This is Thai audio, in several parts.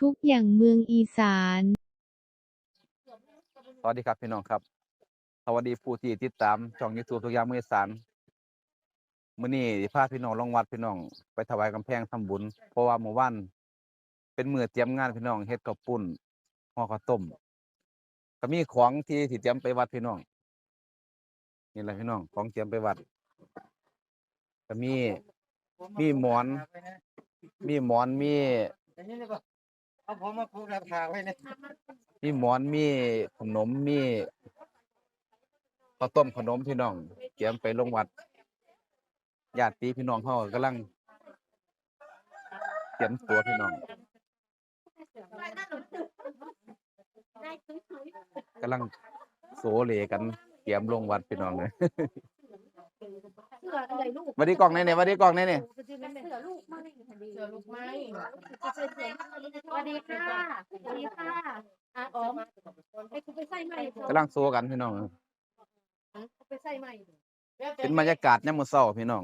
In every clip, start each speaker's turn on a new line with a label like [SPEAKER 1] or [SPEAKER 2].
[SPEAKER 1] ทุกอย่างเมืองอีสาน
[SPEAKER 2] สวัสดีครับพี่น้องครับ สวัสดีผู้ที่ติดตามช่องยูทูบทุกอย่างเมืองอีสานมื้อนี้พาพี่น้องลงวัดพี่น้อง ไปถวายกำแพงทำบุญ เพราะว่าเมื่อวานเป็นมือเตรียมงานพี่น้องเฮ็ดข้าวปุ้นห่อข้าวต้ม ก็มีของที่สิเตรียมไปวัดพี่น้องนี่แหละพี่น้องของเตรียมไปวัด ก็มีมีหมอน มีหมอนมี
[SPEAKER 3] เอาผมมาพูดราคาไว้เนี่ย
[SPEAKER 2] มีหมอนมีขนมมีข้าวต้มขนมพี่น้องเตรียมไปลงวัดญาติพี่น้องเขากำลังเตรียมตัวพี่น้องกำลังโสเลกันเตรียมลงวัดพี่น้องเลยสวัสดีกล่องไหนเนี่ยสวัสดีกล่องไหนเนี่ย
[SPEAKER 4] เสือลูกไม้ เสือลูกไม้สวัสดีค่ะสวัสดีค่ะอะอ๋อให้คุณไปใส่ใหม่
[SPEAKER 2] กำลังโซกันพี่น้อง
[SPEAKER 4] ไปใส่ใหม่
[SPEAKER 2] เป็นบรรยากาศยามมื้อเช้าพี่น้อง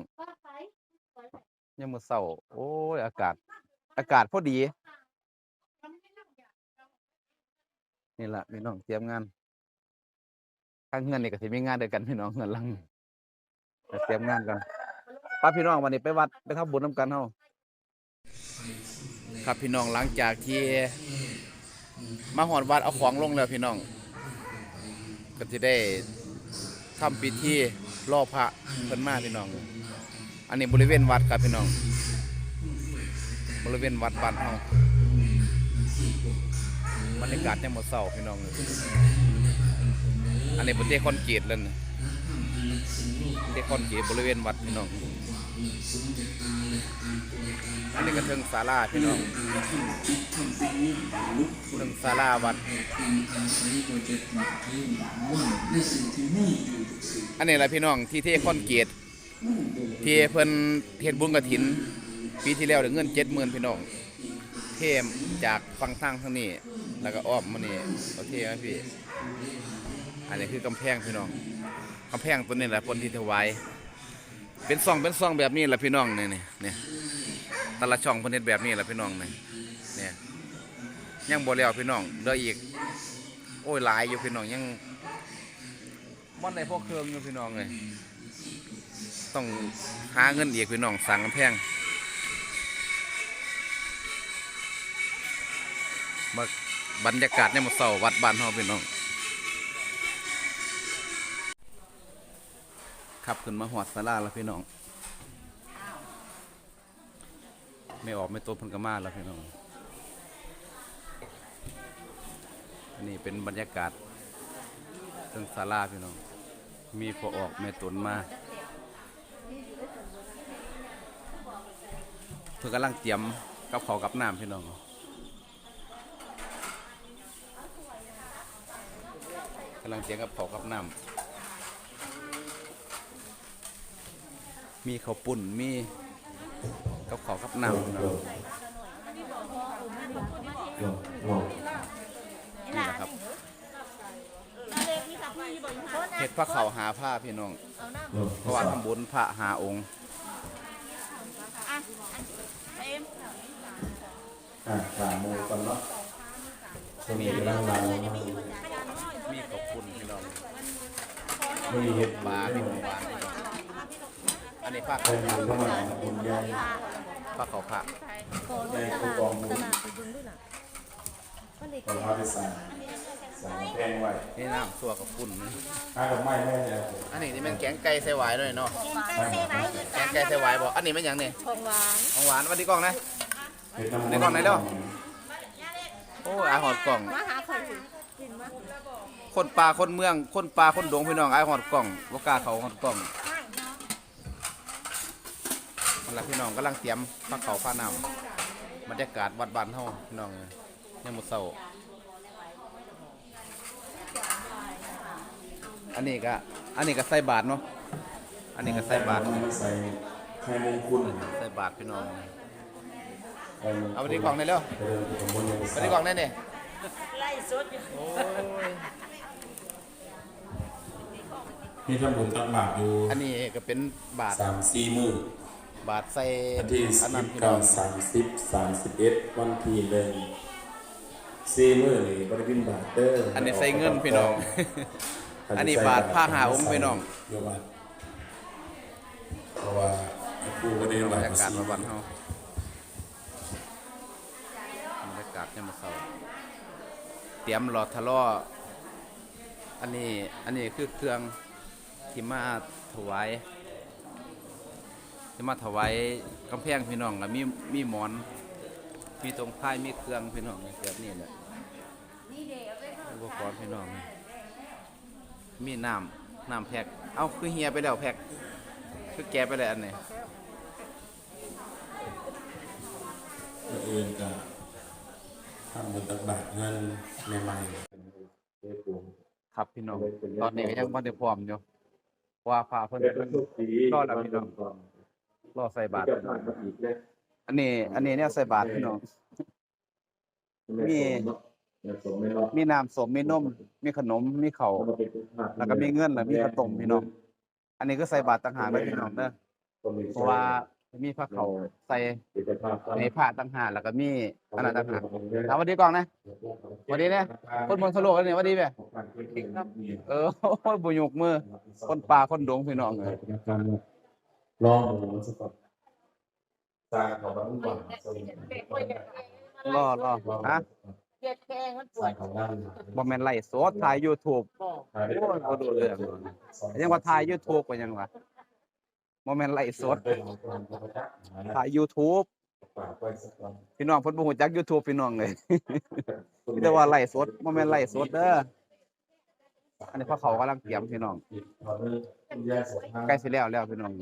[SPEAKER 2] ยามมื้อเช้าโอ้ยอากาศ อากาศพอดี นี่แหละพี่น้องเตรียมงานข้างเงินนี่ก็สิมีงานเดียวกันพี่น้องเงินหลังไปเตรียมงานกันป้าพี่น้องวันนี้ไปวัดไปทำบุญน้ำกันเฮา ครับพี่น้องหลังจากที่มาหอดวัดเอาของลงแล้วพี่น้อง ก็จะได้ทำพิธีล่อพระเพิ่นมาพี่น้อง อันนี้บริเวณวัดครับพี่น้อง บริเวณวัดบ้านเฮาบรรยากาศยังหมดเศร้าพี่น้องเลยอันนี้เป็นเทคอนกรีตแล้วนะเทคอนกรีตบริเวณวัดพี่น้อง อันนี้ก็เทิงศาลาพี่น้องเทิงศาลาวัด อันนี้แหละพี่น้องที่เทคอนเกรีตที่เพิ่นเฮ็ดบุญกฐิน ปีที่แล้วได้เงินเจ็ดหมื่นพี่น้อง เทมจากฟังทางทางนี้ แล้วก็อ้อมมานี่เอาเทมพี่ อันนี้คือกำแพงพี่น้องกำแพงตัวนี้แหละคนที่ถวาย เป็นซองเป็นซองแบบนี้แหละพี่น้องนี่นี่เนี่ยแต่ละช่องเพิ่นเฮ็ดแบบนี้แหละพี่น้องนี่เนี่ยยังบ่แล้วพี่น้องเหลืออีก โอ้ยหลายอยู่พี่น้องยังบ่ได้พอเครื่องอยู่พี่น้องเลยต้องหาเงินอีกพี่น้องสั่งกำแพงมาบรรยากาศเนี่ยมาเสาวัดบ้านเฮาพี่น้อง ขับขึ้นมาหอดสาราแล้วพี่น้องไม่ออกไม่ต้นพันกมาแล้วพี่น้องอันนี้เป็นบรรยากาศเรื่องศาลาพี่น้อง มีพอออกแม่ตนมาเพื่อกำลังเตรียมกับเขากับน้ำพี่น้องกำลังเจียงกับเขากับน้ำ มีข้าวปุ่นมีกับเขาวกับน้ำนะนี่แหละครับเห็ดพระเขาวหาผ้าพี่น้องเพราะว่าทำบุญพระหาองค์
[SPEAKER 5] อะสามโมงก่อนเนาะช่วงนี้กำลังรอ
[SPEAKER 2] มีข้าวปุ่นพี่น้อง
[SPEAKER 5] มีเห็ด
[SPEAKER 2] ปลาพี่น้องปลาอั นนี้ผ้า
[SPEAKER 5] เป็
[SPEAKER 2] เขาวน
[SPEAKER 5] เข้ามาคุณยาย
[SPEAKER 2] ผ้าเขาวผ้า
[SPEAKER 5] แม่ผู้กองบุญตอนพาไปสั่งสั่งแพงไว้
[SPEAKER 2] นี่น้ำตัวกับปุ่นน้ำ
[SPEAKER 5] กับไม้แม่เนี่ย
[SPEAKER 2] อันนี้นี่มันแกงไก่ใส่หวายด้วยเนาะแกงไก่ใส่หวายบ่อันนี้มันหยังเนี่ย
[SPEAKER 4] ของหวาน
[SPEAKER 2] ของหวานวัสดีกล้องนะในกล่องไหนเด้อโอ้อาหอดกล่อง
[SPEAKER 4] คนกิน
[SPEAKER 2] ป่าคนเมือง คนป่าคนดงพี่น้องไอ้หอดกล่องบ่กาเขาหอดกล่อง นั่นล่ะพี่น้องกำลังเตรียมพักเขาผ้าน้ำบรรยากาศวัดบ้านเฮาพี่น้องยังหมดเศร้าอันนี้ก็อันนี้ก็ใส่บาทเนาะอันนี้ก็ใส่บาท
[SPEAKER 5] ใส่ไข่มงคุด
[SPEAKER 2] ใส่บาทพี่น้อง
[SPEAKER 5] ไข่มงคุด
[SPEAKER 2] เอาไปที่กล่องได้เร็ว
[SPEAKER 5] เดินไปบนยัง
[SPEAKER 2] ไปที่กล่องได้เนี่ย
[SPEAKER 4] ไล่สดอยู่
[SPEAKER 2] โอ้ย
[SPEAKER 5] มีทำบุญตักบาตรอยู่
[SPEAKER 2] อันนี้ก็เป็นบาท
[SPEAKER 5] สามสี่มื้อ บา
[SPEAKER 2] ทใส่
[SPEAKER 5] วันที่
[SPEAKER 2] อั
[SPEAKER 5] สิ
[SPEAKER 2] นนั้น
[SPEAKER 5] บ
[SPEAKER 2] พี่น้
[SPEAKER 5] เก้า
[SPEAKER 2] อง
[SPEAKER 5] สามสิบสามสิบเอ็ดวันที่หนึ่งซีมือนี่บริบินบาทเตอร์
[SPEAKER 2] อันนี้ใส่เงินพี่น้อง อันนี้บาทผ้าหาองค์พี่น้อง
[SPEAKER 5] โยบาทเพราะว่าครูก็ได้
[SPEAKER 2] บร
[SPEAKER 5] บารท
[SPEAKER 2] ยากาศมาวันเฮาบรรยากาศเนี่ยามมาเศร้าเตรียมรอทะเลาะอันนี้อันนี้คือเครื่องที่มาถวาย ที่มาถวายกำแพงพี่น้องแล้วมีมีหมอน มีตรงพายมีเครื่องพี่น้องแบบนี้แหละอุปกรณ์พี่น้อง มีน้ำน้ำแพ็กเอ้าคือเฮียไปแล้วแพ็กคือแกะไปแล้วอันนี้
[SPEAKER 5] ตัวเองก็ทำบุญตักบาทเงินใหม่ๆเรียกผม
[SPEAKER 2] ครับพี่น้อง ตอนนี้ก็ยังบ่ได้พร้อมอยู่เพราะว่าพาเพิ่นเพิ่นรอดแล้วพี่น้อง รอใส่บาตรพี่น้องอันนี้ อันนี้เนี่ยใส่บาตรพี่น้อง มี มีน้ำส้มมีนม มีขนม มีข้าวแล้วก็มีเงินแล้วมีข้าวต้มพี่น้อง อันนี้ก็ใส่บาตรต่างหากเลยพี่น้องเด้อเพราะว่ามีพระเขาวใส่ในผ้าต่างหากแล้วก็มีอันนั้นต่างหากถามสวัสดีกล้องนะสวัสดีเนี่ยคนบนสโลกอันนี้สวัสดีแม่เออโอ้ยบ่ยกมือ คนป่าคนดงพี่น้องเอ้ย
[SPEAKER 5] ลองดูมันสักก่อนสร้างของมันก่อนสร้าง
[SPEAKER 2] รอรอฮะ
[SPEAKER 4] เจ็ดแกงมันป
[SPEAKER 5] ส
[SPEAKER 4] ว
[SPEAKER 5] ร้า
[SPEAKER 4] ด
[SPEAKER 5] งของนั่น
[SPEAKER 2] บ่แม่นไล่สดถ่าย YouTube
[SPEAKER 4] บอก
[SPEAKER 2] โอ้ยบ่ดูเรื่องยังว่าถ่าย YouTube ก็ยังว่าบ่แม่นไล่สดถ่าย YouTube
[SPEAKER 5] ฝากไว้สักวัน
[SPEAKER 2] พี่น้องเพิ่นบ่ฮู้จัก YouTube พี่น้องเลยมีแต่ว่าไล่สดบ่แม่นไล่สดเด้ออันนี้พระเขากำลังเตรียมพี่น้อง
[SPEAKER 5] ตอนนี้แยกสองห้า
[SPEAKER 2] ใกล้สิแล้วแล้วพี่น้อง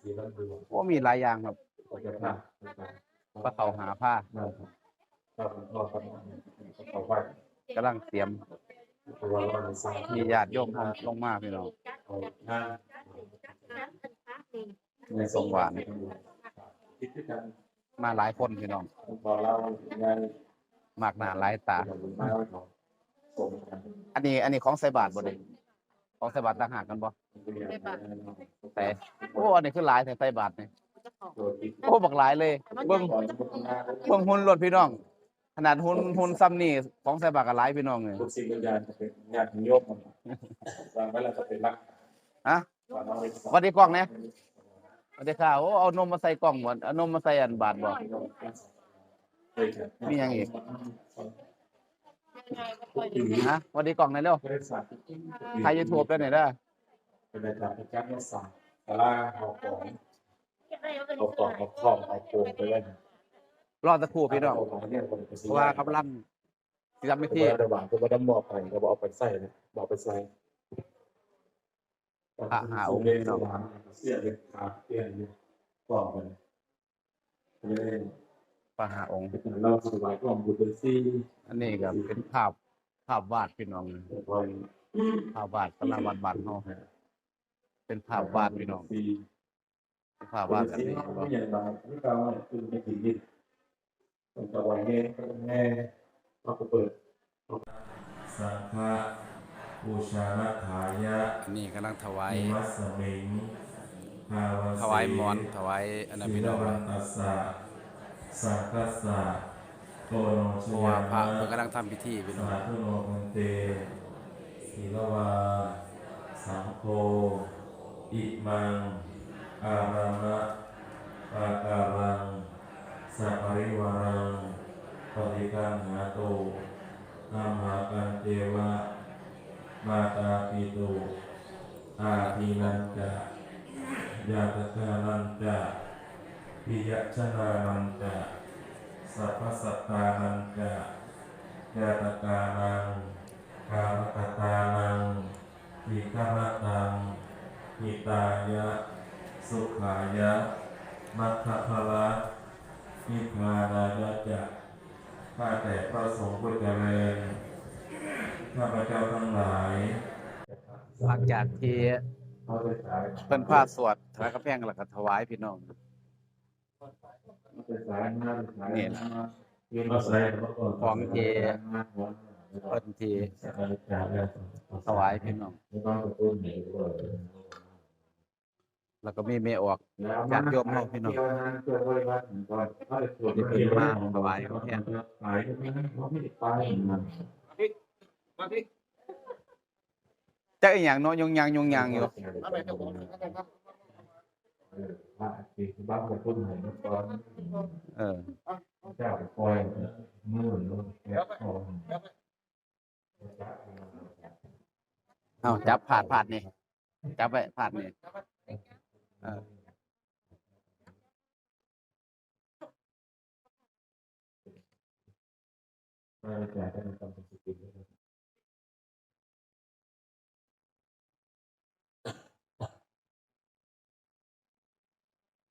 [SPEAKER 5] สีน้ำดู
[SPEAKER 2] โอ้มีหลายอย่างครับ
[SPEAKER 5] โอเคครับ
[SPEAKER 2] พระเขาหาผ้า
[SPEAKER 5] ครับครับครับเอาไว้
[SPEAKER 2] กำลังเตรียม
[SPEAKER 5] เพราะว่าเราสร้าง
[SPEAKER 2] มีญาติโยมลงมาพี่น้อง
[SPEAKER 5] เอางาน
[SPEAKER 2] ในสงหวาน
[SPEAKER 5] คิดด้วยกัน
[SPEAKER 2] มาหลายคนพี่น้อง
[SPEAKER 5] พอเรางาน
[SPEAKER 2] มากหน้าหลายตา
[SPEAKER 5] มาไว้ของส่งกัน
[SPEAKER 2] อันนี้ อันนี้ของใส่บาตรบ่ได้ของใส่บาตรต่างหากกันบ่ แต่โอ้อันนี้คือหลายแต่ใส่บาตรนี่โอ้บักหลายเลยเบิ่งเบิ่งหุ่นรถพี่น้อง ขนาดหุ่นหุ่นซ้ำนี่ของใส่บาตรก็หลายพี่น้องเลย
[SPEAKER 5] ทุกสิ่งทุกอย่างจะเป็นงานของโยมวางไว้แล้วจะเป็นรัก
[SPEAKER 2] ฮะสวัสดีกล้องนะสวัสดีค่ะโอ้เอานมมาใส่กล่องบ่เอานมมาใส่อันบาตรบ่มีอย่างอีกฮะสวัสดีกล้องหน่อยเร็วถ่าย YouTube ด้วยหน่อยเด้อ
[SPEAKER 5] เป็นอาจารย์เป็นการรักษาสาราเอาของเอาของเอาของเอาโป่งไปเลย
[SPEAKER 2] รอสักครู่พี่น้องเพราะว่ากำลังสิทำพิธี
[SPEAKER 5] ที่ระหว่างก็ได้มอบไปก็บอกไปใส่นะบอกไปใส่เสียเลยครับเสียเลยบอกไปเลย
[SPEAKER 2] พระหาองค์
[SPEAKER 5] เราสวายกล่องบุตรซี
[SPEAKER 2] อันนี้ก็เป็นภาพภาพวาดพี่น้อง
[SPEAKER 5] วัน
[SPEAKER 2] ภาพวาดสำนักวัดบ้านเฮา เป็นภาพวาดพี่น้องเป็นภาพวาดแบบนี้
[SPEAKER 5] ไม่อย่างไรไม่กล้าคือไม่ถึงนิดต้องตะวันแง่แง่เราก็เปิดสังฆะบูชาณถายะ
[SPEAKER 2] อันนี้กำลังถวายถวายมอนถวายอันนั้นพี่น้อง
[SPEAKER 5] ศิลวันตัสสะสังคัสสะโตโนชยา
[SPEAKER 2] ว่าพระ
[SPEAKER 5] มะ
[SPEAKER 2] เพิ่นกำลังทำพิธีพี่น้อง
[SPEAKER 5] สาธุโนมันเตศิลวาสังโฆ อิมัง อารามะปาการังสัปริวารังปฏิคันหาโตอามากันเทวะ มาตาปิตุอาทินันจะยาตกานันจะปิยชนานันจะสัพพสัตตานันจะยาตกานังกามกตานังวิกรตัง ตายะ สุขายะ มัคคะพละนิพพานายะจะข้าแต่พระสงฆ์ผู้เจริญข้าพเจ้าทั้งหลาย
[SPEAKER 2] หลังจากที่
[SPEAKER 5] เขาไปสาย
[SPEAKER 2] เพิ่นพาสวดถวายกระแพงแล้วก็ถวายพี่น้อง
[SPEAKER 5] ไปสายมาไปสาย
[SPEAKER 2] นี่
[SPEAKER 5] มายืนมาสายมาก่อน
[SPEAKER 2] ของเจเพิ่นที่ถวายพี่น้อง แล้วก็มีแม่ออกญาติโยมเฮาพี่น้อง
[SPEAKER 5] นี่
[SPEAKER 2] เป็นมาถวายกำแพง
[SPEAKER 5] หายไปนะเพราะไม่ได้ไปนะ
[SPEAKER 3] มาพี่
[SPEAKER 2] จักอีหยังเนาะยงยางยงยางอยู่
[SPEAKER 3] มาไปกับผมนะครับ
[SPEAKER 5] เออพระที่บ้านกับคนไหนเมื่อก่อน
[SPEAKER 2] เออ
[SPEAKER 5] เจ้าคอยมือลงแกะคอ
[SPEAKER 2] เอาจับผาดผาดนี่จับไว้ผาดนี่ เออ
[SPEAKER 5] มาแจกกันตามปกติเลย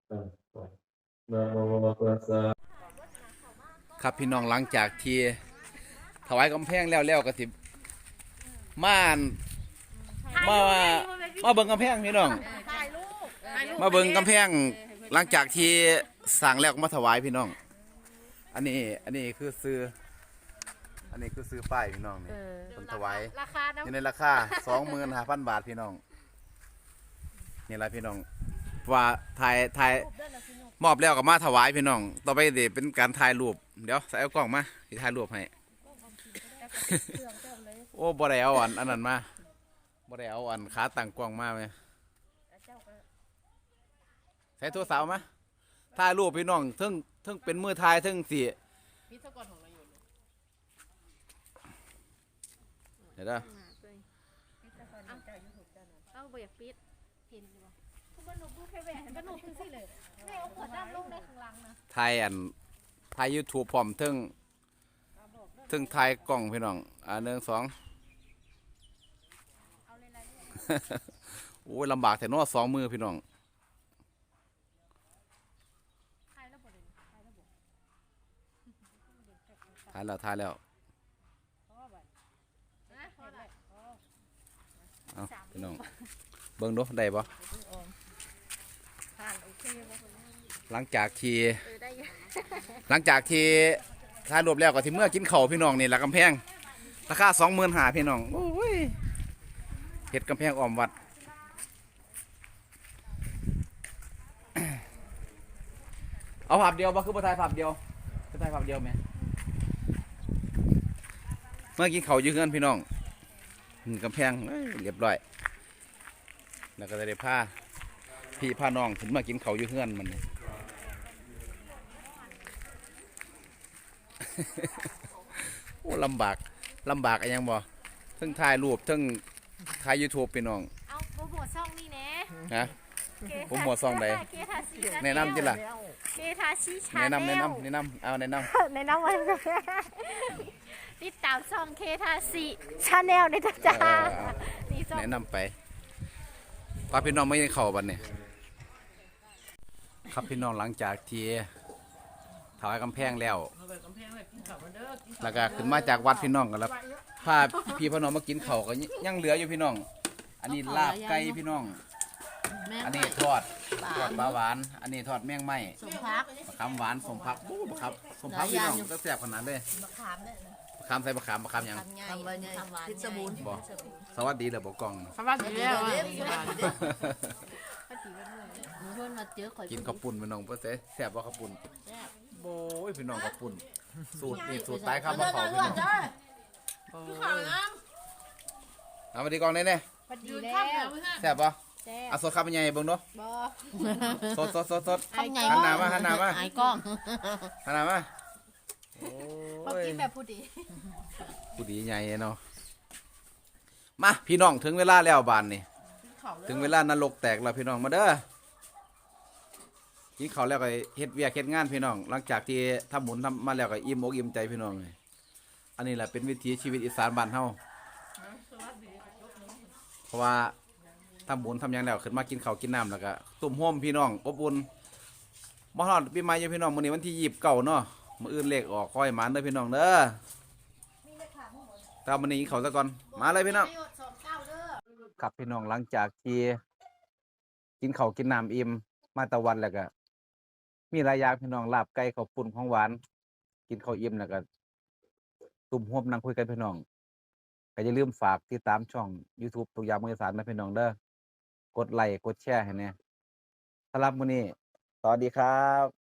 [SPEAKER 5] เออไปนะโมตัสสะ
[SPEAKER 2] ครับพี่น้องหลังจากที่ถวายกำแพงแล้วแล้วก็สิม่านมามาเบิ่งกำแพงพี่น้อง มาเบิ่งกำแพงหลังจากที่สั่งแล้วก็มาถวายพี่น้อง อันนี้อันนี้คือซื้อ อันนี้คือซื้อป้ายพี่น้องนี่คนถวาย
[SPEAKER 4] ราคาน้
[SPEAKER 2] อยู่ในราคาสองหมื่นห้าพันบาทพี่น้องนี่แหละพี่น้องว่าถ่ายถ่ายมอบแล้วก็มาถวายพี่น้อง ต่อไปเดี๋ยวเป็นการถ่ายรูปเดี๋ยวใส่เอากล้องมาที่ถ่ายรูปให้ โอ้บ่ได้เอาอันอันนั้นมาบ่ได้เอาอันขาตั้งกล้องมาไหม ใส่โทรศัพท์มาถ่ายรูปพี่น้องเทึ่งเทึ่งเป็นมือถ่ายเทึ่งสิเดี๋ยวเด้อ
[SPEAKER 4] เอาบ่อยากปิดเห็นอยู่บ่คุณบรรลุผู้แค่แหวนบรรลุถึงสิเลยแม่เอาขวดน้ำลงในข้างหลังนะ
[SPEAKER 2] ถ่ายอันถ่ายยูทูบพร้อมเทึ่งเทึ่งถ่ายกล้องพี่น้องอ่าหนึ่งสองโอ้ยลำบากแต่นอสองมือพี่น้อง
[SPEAKER 4] ใครแล้วบ่ได้ใครแล้วบ่
[SPEAKER 2] ถ่ายแล้วถ่ายแล้วเอาพี่น้องเบิ่งดูได้ปะหลังจากที่หลังจากที่ถ่ายรูปแล้วก็ที่เมื่อกินเข้าพี่น้องนี่ละกำแพงราคาสองหมื่นหาพี่น้องโอ้ยเห็ดกำแพงอ้อมวัดเอาภาพเดียวบ่คือบ่ถ่ายภาพเดียวจะถ่ายภาพเดียวไหม มื่อกินข้าวอยืนเงินพี่น้องนี่กำแพงเอ้ยเรียบร้อย แล้วก็จะได้พาพี่พาน้องถึงมากินข้าวอยืนเงินมันนี่โอ้ลำบากลำบากอะไรยังบ่ทั้งถ่ายรูปทั้งถ่ายยูทูบพี่น้อง
[SPEAKER 4] เอาโปรโมทช่องนี้แหน่
[SPEAKER 2] นะโปรโมทช่องใด
[SPEAKER 4] เกทาซี
[SPEAKER 2] แนะนำจิล่ะ
[SPEAKER 4] เกทาซีชา
[SPEAKER 2] แนะ
[SPEAKER 4] แน
[SPEAKER 2] นำแนะ
[SPEAKER 4] ล
[SPEAKER 2] นำแนะนำเอาแนะน
[SPEAKER 4] แนะนำมัน ติดตามช่องเคทาซีชาแนลในจ้าำจ้า
[SPEAKER 2] เออเอา
[SPEAKER 4] นี่ช่อง
[SPEAKER 2] แนะนำไปพาพี่น้องไม่ได้เข้าบัดเนี่ยครับพี่น้องหลังจากที่ถวายกำแพงแล้ว แล้วก็ขึ้นมาจากวัดพี่น้องกันแล้วพาพี่พี่น้องมากินข้าวก็ยังเหลืออยู่พี่น้อง อันนี้ลาบไก่พี่น้องอันนี้ทอดทอดปลาหวาน อันนี้ทอดแมงไม้
[SPEAKER 6] สมพัก
[SPEAKER 2] มะขามหวานสมพักบู๊มะขามสมพักพี่น้องก็แซ่บขนาดเลย
[SPEAKER 6] มะขาม เนี่ย
[SPEAKER 2] มะขามใส่มะขามมะขามหยัง
[SPEAKER 6] ทำไงทำไว้ไงพิษบูรณ์
[SPEAKER 2] บอก สวัสดีเลยบอกกล้อง
[SPEAKER 6] สวัสดีแล้วเพื่อนมาเจอข่อย
[SPEAKER 2] กินข้าวปุ้นพี่น้องเพื่อเสแซ่บว่าข้าวปุ้นโอ้ยพี่น้องข้าวปุ้นสูตรนี่สูตรตายข้าวมะขาวพี่น้องเอามาดีกล้องได้เนี่ย
[SPEAKER 4] พอดีแล้ว
[SPEAKER 2] แซ่บป่ะ
[SPEAKER 4] แซ่บ
[SPEAKER 2] เอาสดข้าวเป็นไงเบิ่งเนาะ
[SPEAKER 4] บ่
[SPEAKER 2] สดสดสดสด
[SPEAKER 6] ทำไง
[SPEAKER 2] หันหน้ามาหันหน้ามา
[SPEAKER 6] หายกล้อง
[SPEAKER 2] หันหน้ามา โอ้
[SPEAKER 4] บ่
[SPEAKER 2] ย
[SPEAKER 4] กินแบบผู้ดี
[SPEAKER 2] ผู้ดีใหญ่เนาะมาพี่น้องถึงเวลาแล้วบานนี่ถึงเวลานรกแตกแล้วพี่น้องมาเด้อกินข้าวแล้วก็เฮ็ดเวียกเฮ็ดงานพี่น้อง หลังจากที่ทำหมุนทำมาแล้วก็อิ่มอกอิ่มใจพี่น้องเลยอันนี้แหละเป็นวิถีชีวิตอีสานบ้านเฮาเพราะว่าทำหมุนทำหยังแล้วขึ้นมากินข้าวกินน้ำแล้วก็ตุ่มโฮมพี่น้องอบอุ่นมาฮอดปีใหม่อยู่พี่น้องมื้อนี้วันที่ยี่สิบเก้าเนาะ มืออื่นเลขออกค่อยมานเด้อพี่น้องเด้อตามมื้อนี้กินข้าซะก่อน มาเลยพี่น้อง ครับพี่น้องหลังจากที่กินเขาวกินน้ำอิ่มมาตะวันแล้วก็มีหลายอย่างพี่น้องลาบไก่ข้าวปุ้นของหวาน กินข้าวอิ่มแล้วก็ตุ่มหวมนั่งคุยกันพี่น้องก็อย่าลืมฝากติดตามช่อง YouTube ตัวอย่างมือสารนะพี่น้องเด้อกดไลค์กดแชร์ให้แน่สำหรับมื้อนี้สวัสดีครับ